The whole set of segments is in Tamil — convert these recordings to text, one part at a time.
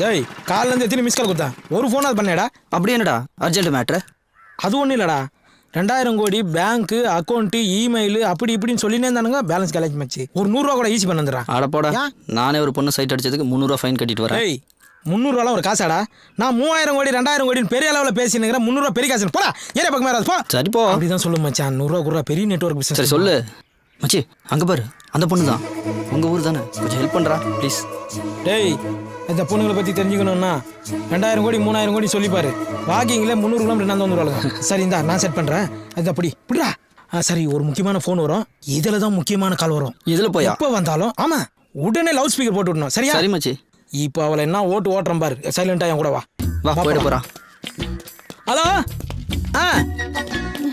டேய் காலைல இருந்து எத்தனை மிஸ் கால் கொடுத்தா? ஒரு ஃபோன் அது பண்ணேடா. அப்படி என்னடா அர்ஜென்ட் மேட்ரு அது ஒன்றும் இல்லைடா. ரெண்டாயிரம் கோடி பேங்க்கு அக்கௌண்ட்டு இமெயில் அப்படி இப்படின்னு சொல்லினே இருந்தானுங்க பேலன்ஸ் கேலேஜ் மச்சு ஒரு நூறுரூவா கூட ஈஸி பண்ண அடப்போடா ஏன்? நானே ஒரு பொண்ணு சைட் அடிச்சதுக்கு முந்நூறுவா ஃபைன் கட்டிட்டு வரேன். டேய் முந்நூறுவாலாம் ஒரு காசாடா? நான் மூவாயிரம் கோடி ரெண்டாயிரம் கோடின்னு பெரிய அளவில் பேசினுங்கிறேன் முந்நூறுவா பெரிய காசு போடா ஏரியா பக்கம் மேலே போ. சரி போ. அப்படிதான் சொல்லு மச்சான். நூறுரூவா குரூவா பெரிய நெட்ஒர்க் பிசினஸ் சரி சொல்லு. மச்சி அங்க பாரு அந்த பொண்ணு தான் உங்க ஊர் தானே. கொஞ்சம் ஹெல்ப் பண்றா ப்ளீஸ் டேய் இந்த பொண்ணுங்களை பற்றி தெரிஞ்சுக்கணும்னா ரெண்டாயிரம் கோடி மூணாயிரம் கோடி சொல்லிப்பாரு. வாக்கிங்கில் முந்நூறு கிலோமீட்டர் நான் வந்துருவாங்க சரி இந்தா நான் செட் பண்ணுறேன் அது அப்படி இப்படிடா ஆ, சரி ஒரு முக்கியமான ஃபோன் வரும். இதில் தான் முக்கியமான கால் வரும். இதுல போயா? எப்போ வந்தாலும் ஆமா உடனே லவுட் ஸ்பீக்கர் போட்டு விடணும். சரியா? சரி மச்சி. இப்போ அவளை என்ன ஓட்டு ஓட்டுறேன் பாரு. சைலண்டா என் கூட வா. வா போயிட போறா. ஹலோ? ஆ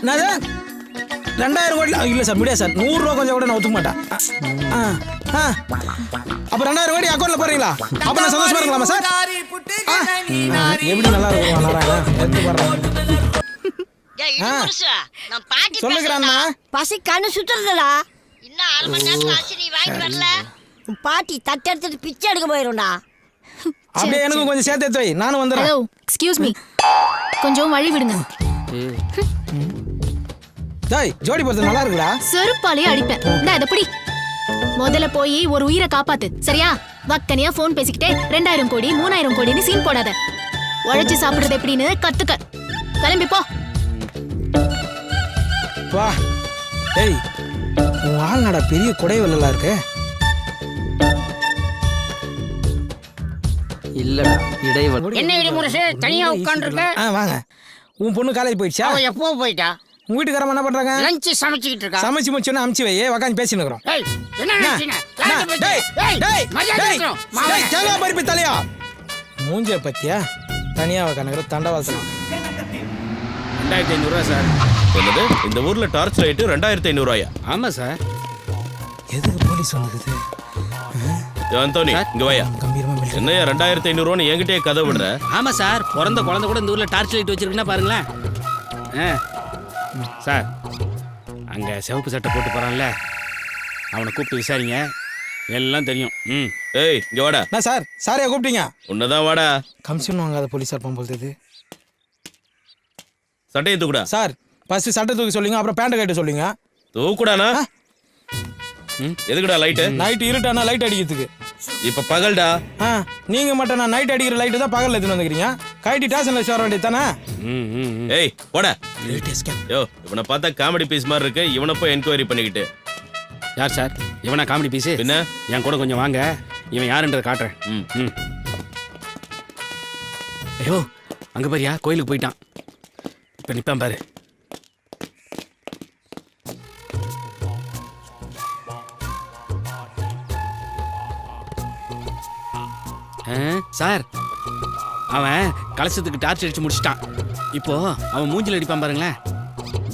என்னது? ரெண்டாயிரம் கோடி இல்லை சார் முடியாது சார். நூறுரூவா கொஞ்சம் கூட நான் ஒத்துக்க மாட்டேன். ஆ ஆ. அப்போ ரெண்டாயிரம் கோடி அக்கௌண்ட்டில் போடுறீங்களா? அப்போ நான் சந்தோஷமா இருக்கலாமா சார்? எப்படி நல்லா இருக்கும் நாராயணன் சொல்லுகிறான்னா பசி கண்ணு சுத்துறதுடா இன்னும் அரை மணி நேரத்துல ஆச்சு நீ வாங்கிட்டு வரல. பாட்டி தட்டு எடுத்துட்டு பிச்சை எடுக்க போயிரும்டா. அப்படியே எனக்கும் கொஞ்சம் சேர்த்து எடுத்து வை. நானும் வந்துடுறேன். ஹலோ எக்ஸ்கியூஸ் மீ கொஞ்சம் வழி விடுங்க. டேய் ஜோடி பொறுத்து நல்லா இருக்குடா. செருப்பாலேயே அடிப்பேன். இந்தா இதை பிடி. முதல்ல போய் ஒரு உயிரை காப்பாத்து. சரியா? வக்கனியா ஃபோன் பேசிக்கிட்டே ரெண்டாயிரம் கோடி மூணாயிரம் கோடின்னு சீன் போடாத. உழைச்சு சாப்பிடுறது எப்படின்னு கத்துக்க. கிளம்பி போ. வா. டேய் உன் ஆள் நட பெரிய குடைவெல்லாம் இருக்கு. இல்லடா இடைவெளி. என்ன இடி முரசு? தனியா உட்காந்துருக்க ஆ வாங்க. உன் பொண்ணு காலேஜ் போயிடுச்சா? அவ எப்போ போயிட்டா? உங்க வீட்டுக்காரமா என்ன பண்றாங்க? லஞ்ச் சமைச்சுக்கிட்டு இருக்கா? சமைச்சு முடிச்சோன்னு அமுச்சு வை. பேசின்னு இருக்கிறோம். ஏய் என்ன நினைச்சீங்க? டேய், ஏய், டேய், மரியாதை டேய், இருக்கணும். டேய். தேங்காய் பருப்பி தலையா மூஞ்ச பத்தியா? தனியா உக்காந்துக்கிற தண்டவாசனம் ரெண்டாயிரத்தி ஐநூறுரூவா சார். என்னது? இந்த ஊர்ல டார்ச் லைட் ரெண்டாயிரத்தி ஐநூறுவாயா ஆமாம் சார். எதுக்கு போலீஸ் வந்துக்குது? அந்தோனி இங்க வாயா. என்னையா ரெண்டாயிரத்தி ஐநூறுவான்னு என்கிட்டயே கதை விடுற? ஆமாம் சார். பிறந்த குழந்தை கூட இந்த ஊரில் டார்ச் லைட் வச்சிருக்குன்னா பாருங்களேன். ஆ. சார் அங்கே சிவப்பு சட்டை போட்டு போகிறான்ல அவனை கூப்பிட்டு விசாரிங்க. எல்லாம் தெரியும். ம். ஏய் இங்க வாடா. என்ன சார் சாரையா கூப்பிட்டீங்க? உன்னதான் வாடா. கமிஷன் வாங்காத போலீஸார் போலது சட்டையை தூக்குடா. சார் ஃபர்ஸ்ட் சட்டை தூக்கி சொல்லுங்க அப்புறம் பேண்ட் கட்ட சொல்லுங்க. தூக்குடானா ம், எதுக்குடா லைட்டு நைட் இருட்டானா லைட் அடிக்கிறதுக்கு? இப்ப பகல்டா. ஆ நீங்க மட்டும் நான் நைட் அடிக்கிற லைட்டு தான் பகல்ல எடுத்துன்னு வந்துக்கிறீங்க? கைட்டி ஸ்டேஷன்ல வச்சு வர வேண்டியது தானே? ம் ம் ம். ஏய் போடா. யோ இவனை பார்த்தா காமெடி பீஸ் மாதிரி இருக்கு. இவனை போய் என்கொயரி பண்ணிக்கிட்டு. யார் சார்? இவனா காமெடி பீஸு பின்ன? என் கூட கொஞ்சம் வாங்க. இவன் யாருன்றதை காட்டுறேன். ம். ம். ஐயோ அங்கே பாரியா? கோயிலுக்கு போயிட்டான். இப்போ நிற்பான் பாரு. ஆ, சார் அவன் கலசத்துக்கு டார்ச் அடிச்சு முடிச்சிட்டான். இப்போ அவன் மூஞ்சில் அடிப்பான் பாருங்களேன்.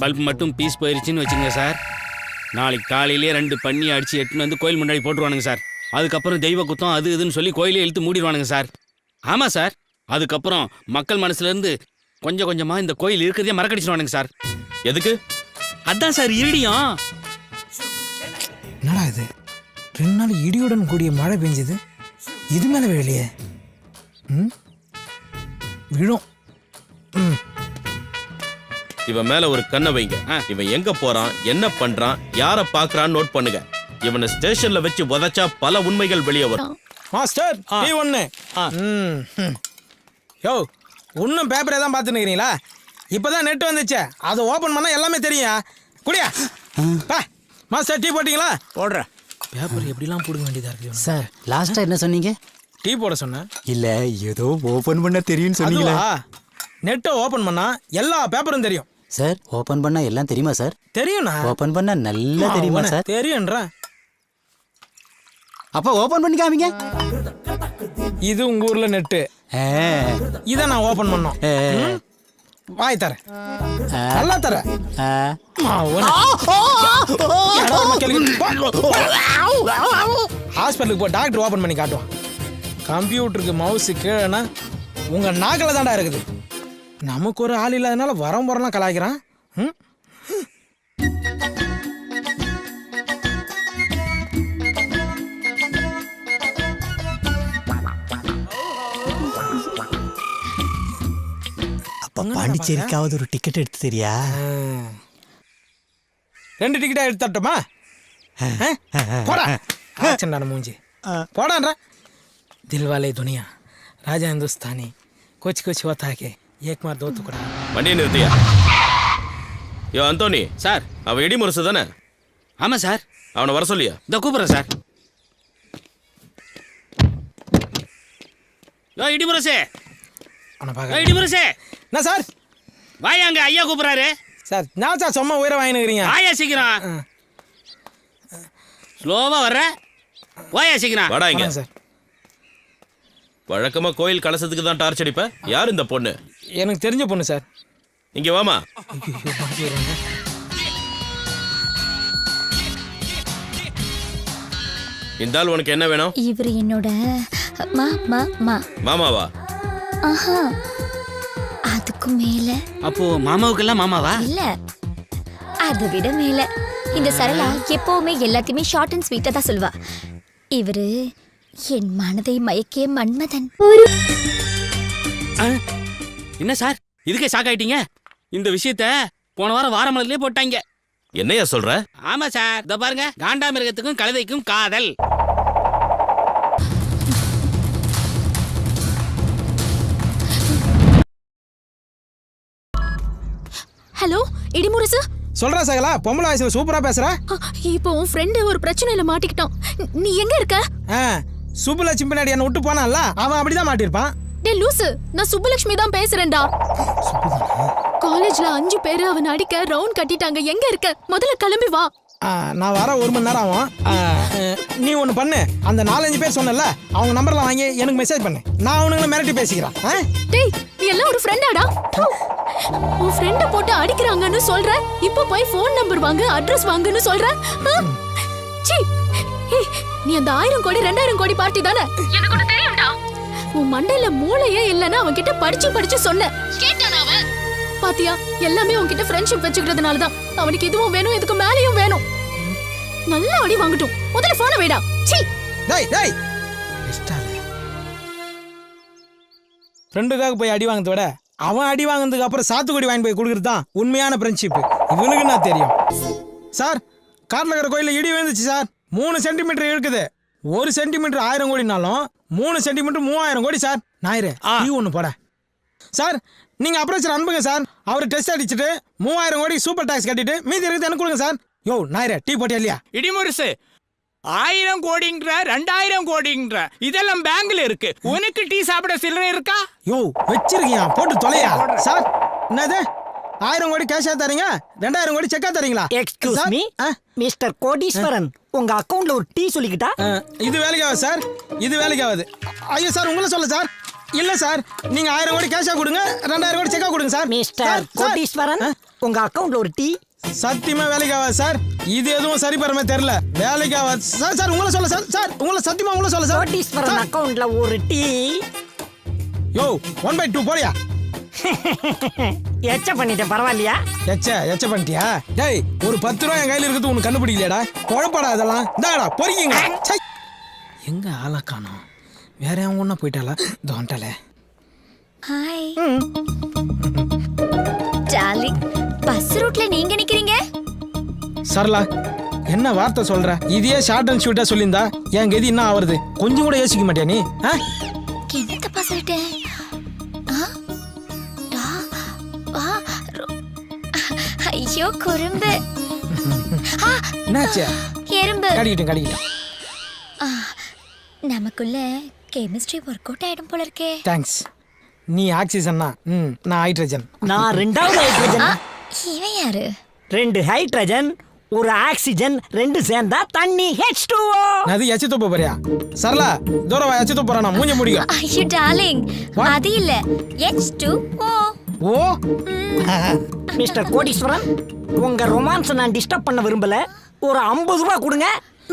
பல்ப் மட்டும் பீஸ் போயிருச்சுன்னு வச்சுங்க சார். நாளைக்கு காலையிலேயே ரெண்டு பண்ணி அடிச்சு எட்டுன்னு வந்து கோயில் முன்னாடி போட்டுருவானுங்க சார். அதுக்கப்புறம் தெய்வ குத்தம் அது இதுன்னு சொல்லி கோயிலே இழுத்து மூடிடுவானுங்க சார். ஆமாம் சார். அதுக்கப்புறம் மக்கள் மனசுலேருந்து கொஞ்சம் கொஞ்சமாக இந்த கோயில் இருக்கிறதே மறக்கடிச்சிடுவானுங்க சார். எதுக்கு? அதான் சார் இருடியும். என்னடா இது? ரெண்டு நாள் இடியுடன் கூடிய மழை பெஞ்சது. இது மேலே வேலையே ம்? விழும். இவன் மேல ஒரு கண்ணை வைங்க. ஆ. இவன் எங்க போறான் என்ன பண்றான் யார பாக்குறான்னு நோட் பண்ணுங்க. இவனை ஸ்டேஷன்ல வச்சு உதைச்சா பல உண்மைகள் வெளியே வரும். மாஸ்டர் ம் ம். யோ இன்னும் பேப்பரே தான் பார்த்துன்னு இருக்கிறீங்களா? இப்போ தான் நெட் வந்துச்சே. அதை ஓப்பன் பண்ணால் எல்லாமே தெரியும். குடியா. பா மாஸ்டர் டீ போட்டிங்களா? போடுற பேப்பர் எப்படிலாம் போடுங்க வேண்டியதாக இருக்குது சார் லாஸ்டா என்ன சொன்னீங்க? டீ போட சொன்னேன். இல்ல ஏதோ ஓபன் பண்ண தெரியும்னு அதுவா? நெட்டை ஓப்பன் பண்ணா எல்லா பேப்பரும் தெரியும். சார் ஓபன் பண்ணா எல்லாம் தெரியுமா சார்? தெரியும்ண்ணா. ஓபன் பண்ணா நல்லா தெரியுமா சார்? தெரியும்ன்றா. அப்ப ஓபன் பண்ணி காமிங்க இது உங்க ஊர்ல நெட்டு இதை நான் ஓப்பன் பண்ணோம்? வாய் தரேன். ஆ, நல்லா போ. ஹாஸ்பிட்டலுக்கு போ டாக்டர் ஓபன் பண்ணி காட்டுவான். கம்ப்யூட்டருக்கு மவுஸு கீழேனா உங்கள் நாக்கில் தாண்டா இருக்குது. நமக்கு ஒரு ஆள் இல்லாதனால வரம் வரலாம் கலாய்க்கிறான். ம்? பாண்டிச்சேரிக்காவது ஒரு டிக்கெட் எடுத்து தெரியா? ரெண்டு டிக்கெட்டா எடுத்து தரட்டுமா? போடா. மூஞ்சி. போடான்றா. தில்வாலே துனியா ராஜா ஹிந்துஸ்தானி கொச்சி கொச்சி ஓத்தாக்கே ஏக் மார் தோத்து கூட வண்டியை நிறுத்தியா? யோ அந்தோனி சார். அவன் இடி முரசு தானே? ஆமாம் சார். அவனை வர சொல்லியா? இந்த கூப்பிட்றேன் சார். யோ இடிமுரசே அவனை யோ பார்க்க இடிமுரசே என்ன சார்? வாயா அங்க ஐயா கூப்பிட்றாரு. சார் நான் சார் சும்மா உயிரை வாங்கினுக்கிறீங்க. வாயா சீக்கிரம். ஸ்லோவா வர்ற. வாயா சீக்கிரம். வாடா இங்க. சார். வழக்கமா கோயில் கலசத்துக்கு தான் டார்ச் அடிப்ப? யார் இந்த பொண்ணு? எனக்கு தெரிஞ்ச பொண்ணு சார் இங்க வாமா. இந்த ஆள் உனக்கு என்ன வேணும்? இவர் என்னோட மா மா மா. மாமாவா? ஆஹா. அதுக்கும் மேல. அப்போ மாமாவுக்கெல்லாம் மாமாவா? இல்ல. அதை விட மேல. இந்த சரளா எப்பவுமே எல்லாத்தையுமே ஷார்ட் அண்ட் ஸ்வீட்டா தான் சொல்வா இவரு என் மனதை மயக்கிய மன்மதன். ஆ? என்ன சார்? இதுக்கே ஷாக் ஆயிட்டீங்க? இந்த விஷயத்த போன வாரம் வாரமலர்லயே போட்டாங்க. என்னையா சொல்ற? ஆமா சார். இதோ பாருங்க. காண்டாமிருகத்துக்கும் கழுதைக்கும் காதல். ஹலோ இடிமுரசு. சொல்றா சகலா பொம்பளை வயசுல சூப்பரா பேசுற. இப்போ உன் ஃப்ரெண்டு ஒரு பிரச்சனையில மாட்டிக்கிட்டான். ந- நீ எங்க இருக்க? ஆ சுப்புலட்சுமி பின்னாடி என்ன விட்டு போனான்ல அவன் அப்படிதான் மாட்டியிருப்பான். டே லூசு நான் சுப்புலட்சுமி தான் பேசுறேன்டா. காலேஜ்ல அஞ்சு பேரு அவன் அடிக்க ரவுண்ட் கட்டிட்டாங்க. எங்க இருக்க? முதல்ல கிளம்பி வா. நான் வர ஒரு மணி நேரம் ஆகும். நீ ஒன்று பண்ணு. அந்த நாலஞ்சு பேர் சொன்னல அவங்க நம்பர்லாம் வாங்கி எனக்கு மெசேஜ் பண்ணு. நான் அவனுங்களை மிரட்டி பேசிக்கிறேன்? டேய் நீ எல்லாம் ஒரு ஃப்ரெண்டாடா உன் ஃப்ரெண்ட போட்டு அடிக்கிறாங்கன்னு சொல்ற? இப்போ போய் ஃபோன் நம்பர் வாங்கு அட்ரஸ் வாங்குன்னு சொல்ற? சீ நீ அந்த ஆயிரம் கோடி ரெண்டாயிரம் கோடி பார்ட்டி தானே? எனக்கு ஒண்ணு தெரியும்டா. உன் மண்டையில மூளையே இல்லைன்னு அவன் கிட்ட படிச்சு படிச்சு சொன்ன. கேட்டான் அவன்? பாத்தியா எல்லாமே உன்கிட்ட ஃப்ரெண்ட்ஷிப் வச்சுக்கிறதுனால தான். அவனுக்கு இதுவும் வேணும் இதுக்கு மேலேயும் வேணும். நல்ல அடி வாங்கட்டும். முதல்ல போன வைடா. சீ டேய் டேய். ஃப்ரெண்டுக்காக போய் அடி வாங்கினத விட அவன் அடி வாங்கினதுக்கு அப்புறம் சாத்துக்குடி வாங்கி போய் கொடுக்குறது தான் உண்மையான ஃப்ரெண்ட்ஷிப் இவனுக்கு நான் தெரியும்? சார் காட்டில் இருக்கிற கோயிலில் இடி விழுந்துச்சு சார். மூணு சென்டிமீட்டர் இருக்குது ஒரு சென்டிமீட்டர் ஆயிரம் கோடினாலும் மூணு சென்டிமீட்டர் மூவாயிரம் கோடி சார். ஞாயிறு. டீ ஒன்று போட. சார் நீங்கள் அப்ரோச்சர் அனுப்புங்க சார். அவர் டெஸ்ட் அடிச்சுட்டு மூவாயிரம் கோடி சூப்பர் டாக்ஸ் கட்டிட்டு மீதி இருக்குது எனக்கு கொடுங்க சார். யோ ஞாயிறு. டீ போட்டியா இல்லையா? இடிமுரசு ஆயிரம் கோடிங்கிற ரெண்டாயிரம் கோடிங்கிற இதெல்லாம் பேங்க்ல இருக்கு. உனக்கு டீ சாப்பிட சில்லறை இருக்கா? யோ வச்சிருக்கியா? போட்டு தொலையா? சார் என்னது? ஆயிரம் கோடி கேஷா தரீங்க? ரெண்டாயிரம் கோடி செக்கா தரீங்களா? எக்ஸ்கியூஸ் மீ ஆ, மிஸ்டர் கோடீஸ்வரன் உங்க அக்கவுண்ட்ல ஒரு டீ சொல்லிக்கிட்டா? இது வேலைக்கு ஆகுது சார்? இது வேலைக்கு ஆகுது ஐயோ சார் உங்களை சொல்ல சார். இல்ல சார். நீங்க ஆயிரம் கோடி கேஷா கொடுங்க ரெண்டாயிரம் கோடி செக்கா கொடுங்க சார். மிஸ்டர். கோடீஸ்வரன் உங்க அக்கவுண்ட்ல ஒரு டீ சத்தியமா வேலைக்கு ஆகாது சார்? இது எதுவும் சரி பெறமே தெரியல. வேலைக்கு ஆகாது சார் சார் உங்களை சொல்ல சார் சார் உங்களை சத்தியமா உங்களை சொல்ல சார். கோடீஸ்வரன். அக்கவுண்ட்ல ஒரு டீ யோ ஒன் பை டூ போடியா எச்ச பண்ணிட்டேன் பரவாயில்லையா? எச்ச எச்ச பண்ணிட்டியா? டேய் ஒரு பத்து ரூபா என் கையில இருக்குது உனக்கு கண்டுபிடிக்கலையாடா குழப்படா இதெல்லாம். இந்தாடா பொறிக்கிங்க. சை. எங்க ஆளா காணோம்? வேற எவங்க ஒன்றா போயிட்டாளா? வந்துட்டாலே ஹாய் டார்லிங் பஸ் ரூட்ல நீங்க நிக்கிறீங்க? சரலா என்ன வார்த்தை சொல்ற? இதையே ஷார்ட் அண்ட் ஷூட்டா சொல்லியிருந்தா என் கதி என்ன ஆவறது? கொஞ்சம் கூட யோசிக்க மாட்டியா நீ? ஆ? என்னத்தப்பா சொல்லிட்டேன்? ஐயோ குறும்பு. என்னாச்சு? எறும்பு. கடிக்கிட்டேன் கடிக்கிட்டேன் நமக்குள்ள கெமிஸ்ட்ரி ஒர்க் அவுட் ஆயிடும் போல இருக்கே. தேங்க்ஸ் நீ ஆக்சிஜன்னா ம் நான் ஹைட்ரஜன் நான் ரெண்டாவது ஹைட்ரஜன் இவன் யாரு? ரெண்டு ஹைட்ரஜன் ஒரு ஆக்சிஜன் ரெண்டு சேர்ந்தா தண்ணி ஹெச் டூ அது எச்சு துப்ப போறியா? சரலா தூரவா எச்சு துப்ப போறா நான் மூஞ்ச முடியும் ஐயோ டார்லிங் அது இல்ல. H two O O? Mister Kodeeswaran உங்க ரொமான்ஸ் நான் டிஸ்டர்ப் பண்ண விரும்பல. ஒரு ஐம்பது ரூபாய் கொடுங்க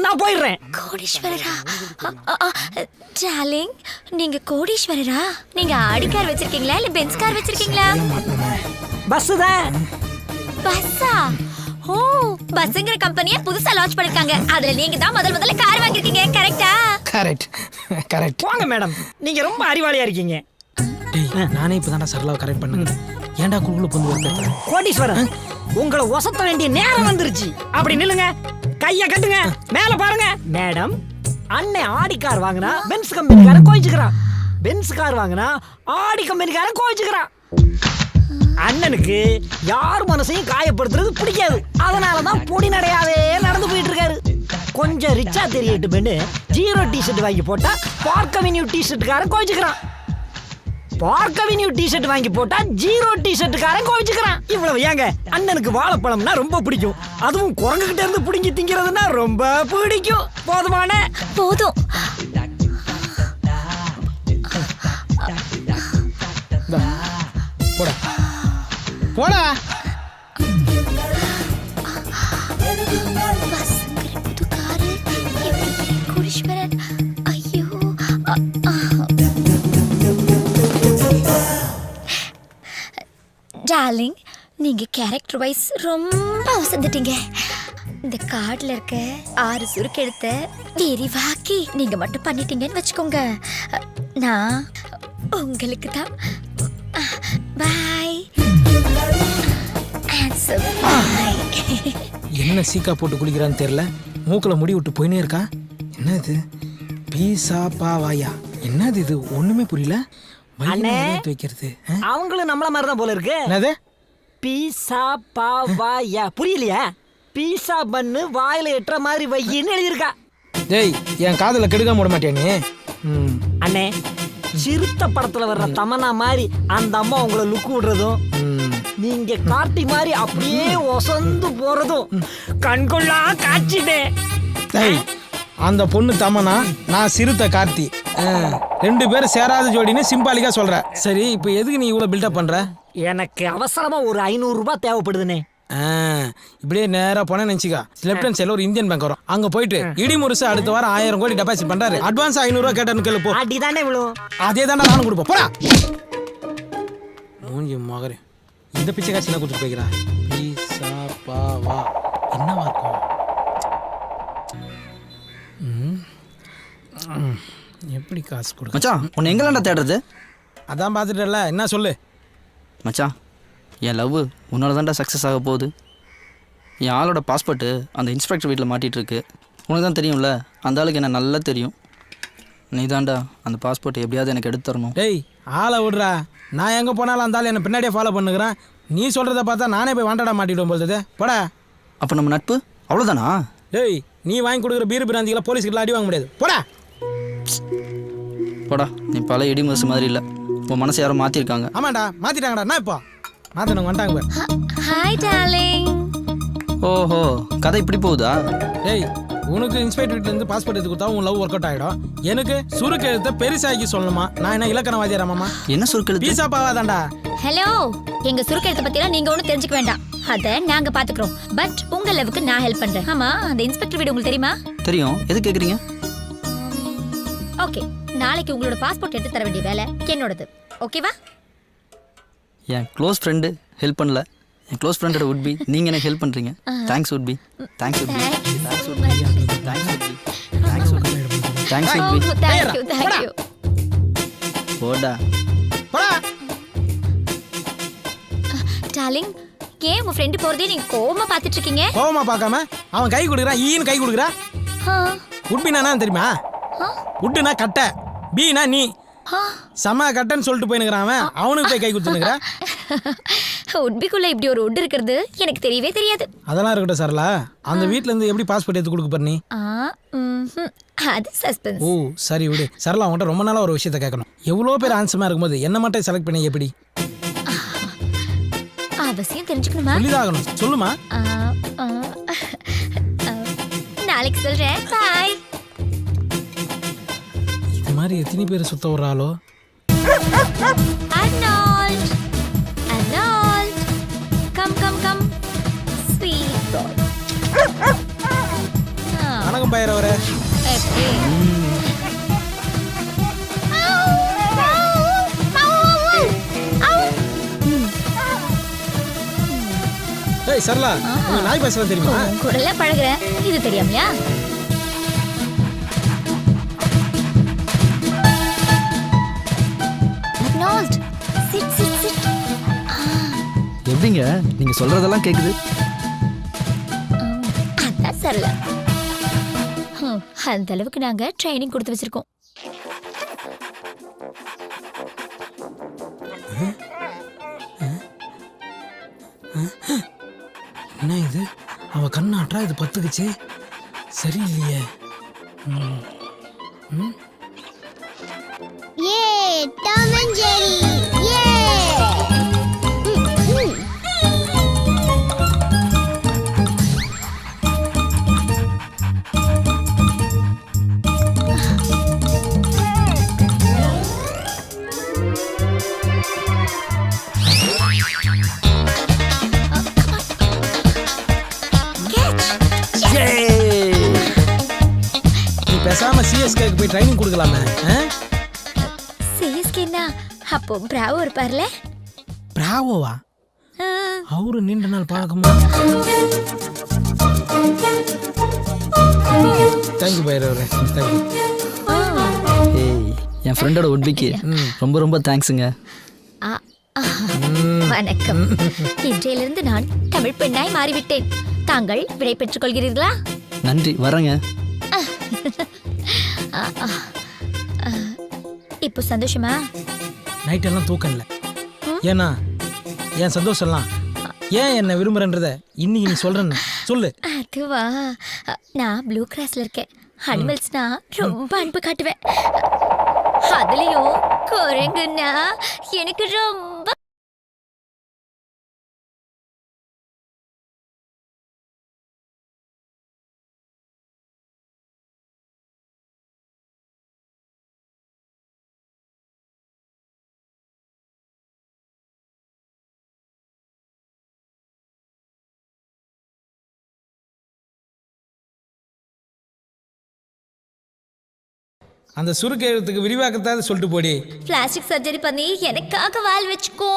நான் போயிடுறேன். கோடீஸ்வரரா? டார்லிங் நீங்க கோடீஸ்வரரா? நீங்க ஆடி கார் வச்சிருக்கீங்களா இல்ல பென்ஸ் கார் வச்சிருக்கீங்களா? பஸ் தான். பஸ்ஸா? ஓ பஸ்ங்கிற கம்பெனியை புதுசா லான்ச் பண்ணிருக்காங்க. அதுல நீங்க தான் முதல் முதல்ல கார் வாங்கிருக்கீங்க கரெக்டா கரெக்ட் கரெக்ட் போங்க மேடம் நீங்க ரொம்ப அறிவாளியா இருக்கீங்க. டேய் நானே இப்போ தான்டா சரளாவை கரெக்ட் பண்ணுங்க ஏன்டா குழுக்குள்ள பொந்து வைக்கிற கோடீஸ்வரன் உங்களை ஒசத்த வேண்டிய நேரம் வந்துருச்சு. அப்படி நில்லுங்க. கைய கட்டுங்க. மேல பாருங்க. மேடம் அண்ணன் ஆடி கார் வாங்கினா பென்ஸ் கம்பெனிக்காரன் கோவிச்சுக்கிறான். பென்ஸ் கார் வாங்கினா ஆடி கம்பெனிக்காரன் கோவிச்சுக்கிறான். அண்ணனுக்கு யார் மனசையும் காயப்படுத்துறது பிடிக்காது. அதனால தான் பொடி நடையாவே நடந்து போயிட்டு இருக்காரு. கொஞ்சம் ரிச்சா தெரியட்டுமென்னு ஜீரோ டிஷர்ட் வாங்கி போட்டா பார்க் அவென்யூ டிஷர்ட்டுக்காரன் கோவிச்சுக்கிறான். பார்க் அவென்யூ டிஷர்ட் வாங்கி போட்டா ஜீரோ டிஷர்ட்டுக்காரன் கோவிச்சுக்கிறான். இவ்வளவு ஏங்க? அண்ணனுக்கு வாழைப்பழம்னா ரொம்ப பிடிக்கும். அதுவும் குரங்குகிட்ட இருந்து பிடிங்கி திங்கிறதுனா ரொம்ப பிடிக்கும். போதுமான? போதும். போடா. போடா. டார்லிங் நீங்கள் கேரக்டர் வைஸ் ரொம்ப வசந்துட்டீங்க. இந்த காட்டில் இருக்க ஆறு சுருக்கு எடுத்த விரிவாக்கி நீங்கள் மட்டும் பண்ணிட்டீங்கன்னு வச்சுக்கோங்க. நான் உங்களுக்கு தான் பாய் பாய் என்ன சீக்கா போட்டு குளிக்கிறான்னு தெரியல? மூக்கில் முடி விட்டு போயினே இருக்கா? என்ன இது பீசா பாவாயா? என்னது இது? ஒன்றுமே புரியல. அண்ணே. வைக்கிறது? அவங்களும் நம்மள மாதிரி தான் போல இருக்கு. என்னது? பீஸா பாவாயா. புரியலையா? பீஸா பண்ணு வாயில எட்டுற மாதிரி வையின்னு எழுதியிருக்கா. டேய் என் காதுல கெடுக்காம விட மாட்டியா நீ? அண்ணே சிறுத்த படத்துல வர்ற தமனா மாதிரி அந்த அம்மா உங்களை லுக் விடுறதும் நீங்க காட்டி மாதிரி அப்படியே ஒசந்து போறதும் கண்கொள்ளா காட்சிதே. டேய் அந்த பொண்ணு தமனா நான் சிறுத்தை கார்த்தி. ரெண்டு பேரும் சேராத ஜோடின்னு சிம்பாலிக்கா சொல்ற. சரி இப்போ எதுக்கு நீ இவ்வளோ பில்டப் பண்ற? எனக்கு அவசரமா ஒரு ஐநூறு ரூபாய் தேவைப்படுதுண்ணே ஆ, இப்படியே நேரா போனேன்னு நினச்சிக்கா. லெஃப்ட் ஹேண்ட் சைடில் ஒரு இந்தியன் பேங்க் வரும். அங்க போயிட்டு இடி முருசு அடுத்த வாரம் ஆயிரம் கோடி டெபாசிட் பண்றாரு. அட்வான்ஸ் ஐநூறுரூவா கேட்டேன்னு கேளு போ. அடிதானே விழும் அதே தானே நானும் கொடுப்போம் போடா. மூஞ்சி மகரே. இந்த பிச்சை காட்சி என்ன கொடுத்துட்டு போய்க்கிறா. பீசா பாவா என்னவா இருக்கும்? ம். எப்படி காசு கொடுக்க மச்சான் உன்னை எங்கெல்லாம்டா தேடுறது? அதான் பார்த்துட்டல என்ன சொல்லு? மச்சான் என் லவ் உன்னால தான்டா சக்ஸஸ் ஆக போகுது. என் ஆளோட பாஸ்போர்ட்டு அந்த இன்ஸ்பெக்டர் வீட்டில் மாட்டிட்டு இருக்கு உனக்கு தான் தெரியும்ல அந்த ஆளுக்கு என்ன நல்லா தெரியும். நீ தான்டா அந்த பாஸ்போர்ட் எப்படியாவது எனக்கு எடுத்து தரணும். டேய் ஆளை விடுறா. நான் எங்கே போனாலும் அந்த ஆள் என்னை பின்னாடியே ஃபாலோ பண்ணுகிறேன். நீ சொல்கிறத பார்த்தா நானே போய் வாண்டடா மாட்டிடுவோம் போலது போடா. அப்போ நம்ம நட்பு? அவ்வளோதானா டேய் நீ வாங்கி கொடுக்குற பீர் பிராந்திகளை போலீஸ்கிட்ட அடி வாங்க முடியாது. போடா. போடா நீ பல இடி முரசு மாதிரி இல்லை. உன் மனசை யாரோ மாற்றிருக்காங்க ஆமாண்டா மாற்றிட்டாங்கடா என்ன இப்போ. மாற்றினவங்க வந்துட்டாங்க பாரு. ஹாய் டார்லிங் ஓஹோ கதை இப்படி போகுதா? டேய் உனக்கு இன்ஸ்பெக்டர் வீட்லேருந்து பாஸ்போர்ட் எடுத்து கொடுத்தா உன் லவ் ஒர்க் அவுட் ஆகிடும் எனக்கு சுருக்கு எழுத்த பெருசாக்கி சொல்லணுமா? நான் என்ன இலக்கணவாதியாராமாமா என்ன சுருக்கெழுத்து பீஸா பாவாதான்டா. ஹலோ எங்க சுருக்கெழுத்த பத்திலாம் நீங்க ஒண்ணும் தெரிஞ்சுக்க வேண்டாம். அத நாங்க பாத்துக்கிறோம். பட் உங்க லெவலுக்கு நான் ஹெல்ப் பண்றேன். ஆமா அந்த இன்ஸ்பெக்டர் வீடு உங்களுக்கு தெரியுமா? தெரியும். எது கேட்குறீங்க ஓகே நாளைக்கு உங்களோட பாஸ்போர்ட் எடுத்து தர வேண்டிய வேலை என்னோடது. ஓகேவா? என் க்ளோஸ் ஃப்ரெண்டு ஹெல்ப் பண்ணல. என் க்ளோஸ் ஃப்ரெண்டோட உட்பி நீங்கள் எனக்கு ஹெல்ப் பண்ணுறீங்க thanks would be thanks would be thanks would be thanks would be thanks would be thanks would be thank you thank you போடா. போடா. டார்லிங் ஏன் உங்க ஃப்ரெண்டு போறதே நீங்க கோவமா பாத்துட்டு இருக்கீங்க? கோவமா பார்க்காம அவன் கை கொடுக்குறான் ஈன்னு கை கொடுக்குறா. ஆ, உட்பினா தெரியுமா? உட்டுனா கட்டை பீனா நீ. செம கட்டைன்னு சொல்லிட்டு போயினுக்கிறான் அவன். அவனுக்கு போய் கை கொடுத்துனுக்குறா உட்பிக்குள்ள இப்படி ஒரு உட் இருக்கிறது எனக்கு தெரியவே தெரியாது. அதெல்லாம் இருக்கட்டும் சரலா அந்த வீட்ல இருந்து எப்படி பாஸ்போர்ட் எடுத்து கொடுக்க ம்ஹும். அது சஸ்பென்ஸ் ஓ சரி விடு. சரலா உன்கிட்ட ரொம்ப நாளா ஒரு விஷயத்த கேட்கணும். எவ்வளோ பேர் ஆன்சமா இருக்கும்போது என்ன மட்டும் செலக்ட் பண்ணி எப்படி? அவசியம் தெரிஞ்சுக்கணுமா? சொல்லிதாகணும் சொல்லுமா. நாளைக்கு சொல்றேன். பாய் மாதிரி எத்தனை பேர் சுத்த விடுறாளோ! Arnold! Come, come, come. Sweet boy. Ah, வணக்கம் பயிரவரே ஏய் சரலா உனக்கு நாய் பேசலாம் தெரியுமா கூடல பழகுறேன் இது தெரியாமலையா நீங்க சொல்றதெல்லாம் கேக்குது. அதான் சரலா ஹம், அந்த அளவுக்கு நாங்க ட்ரைனிங் கொடுத்து வச்சிருக்கோம். என்ன இது? அவ கண்ணாட்டா இது பத்துக்குச்சு. சரியில்லையே. ஏ டாம் அண்ட் ஜெரி. சிஎஸ்கேக்கு போய் ட்ரைனிங் கொடுக்கலாமே? சிஎஸ்கேனா அப்போ பிராவோ இருப்பார்ல? பிராவோவா ஆ, அவரு நீண்ட நாள் பழக்கமா? தேங்க்யூ பைரவரே. தேங்க்யூ ஏய். என் ஃப்ரெண்டோட உட்பிக்கு ரொம்ப ரொம்ப தேங்க்ஸுங்க. வணக்கம். இன்றையிலிருந்து நான் தமிழ் பெண்ணாய் மாறிவிட்டேன். தாங்கள் விடை பெற்றுக் கொள்கிறீர்களா? நன்றி வரேங்க இப்போ சந்தோஷமா? நைட் எல்லாம் தூக்கம் இல்லை ஏன்னா என் சந்தோஷம்லாம் ஏன் என்னை விரும்புறன்றத இன்னைக்கு நீ சொல்றேன்னு. சொல்லு. அதுவா? நான் ப்ளூ கிராஸ்ல இருக்கேன். அனிமல்ஸ்னா ரொம்ப அன்பு காட்டுவேன். அதுலயும் குரங்குன்னா எனக்கு ரொம்ப அந்த சுருக்க எழுத்துக்கு விரிவாக்கத்தாவது சொல்லிட்டு போடி. பிளாஸ்டிக் சர்ஜரி பண்ணி எனக்காக வால் வச்சுக்கோ.